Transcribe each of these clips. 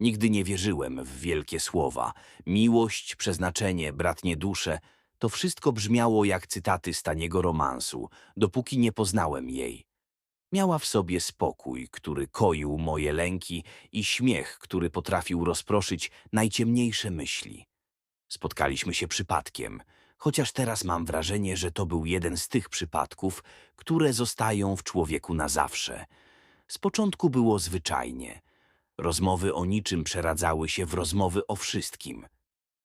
Nigdy nie wierzyłem w wielkie słowa. Miłość, przeznaczenie, bratnie dusze to wszystko brzmiało jak cytaty z taniego romansu, dopóki nie poznałem jej. Miała w sobie spokój, który koił moje lęki i śmiech, który potrafił rozproszyć najciemniejsze myśli. Spotkaliśmy się przypadkiem, chociaż teraz mam wrażenie, że to był jeden z tych przypadków, które zostają w człowieku na zawsze. Z początku było zwyczajnie. Rozmowy o niczym przeradzały się w rozmowy o wszystkim.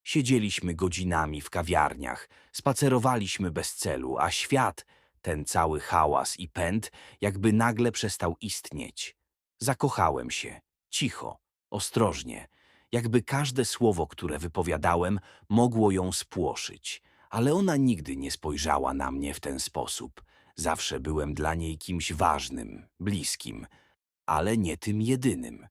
Siedzieliśmy godzinami w kawiarniach, spacerowaliśmy bez celu, a świat, ten cały hałas i pęd, jakby nagle przestał istnieć. Zakochałem się, cicho, ostrożnie, jakby każde słowo, które wypowiadałem, mogło ją spłoszyć. Ale ona nigdy nie spojrzała na mnie w ten sposób. Zawsze byłem dla niej kimś ważnym, bliskim, ale nie tym jedynym.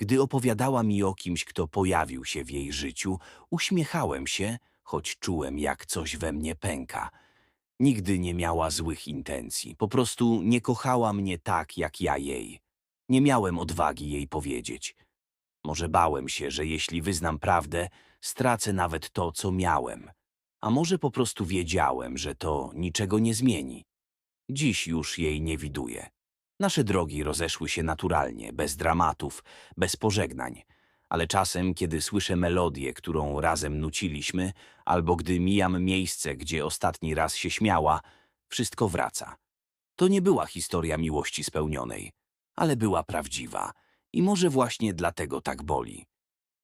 Gdy opowiadała mi o kimś, kto pojawił się w jej życiu, uśmiechałem się, choć czułem, jak coś we mnie pęka. Nigdy nie miała złych intencji, po prostu nie kochała mnie tak, jak ja jej. Nie miałem odwagi jej powiedzieć. Może bałem się, że jeśli wyznam prawdę, stracę nawet to, co miałem. A może po prostu wiedziałem, że to niczego nie zmieni. Dziś już jej nie widuję. Nasze drogi rozeszły się naturalnie, bez dramatów, bez pożegnań. Ale czasem, kiedy słyszę melodię, którą razem nuciliśmy, albo gdy mijam miejsce, gdzie ostatni raz się śmiała, wszystko wraca. To nie była historia miłości spełnionej, ale była prawdziwa. I może właśnie dlatego tak boli.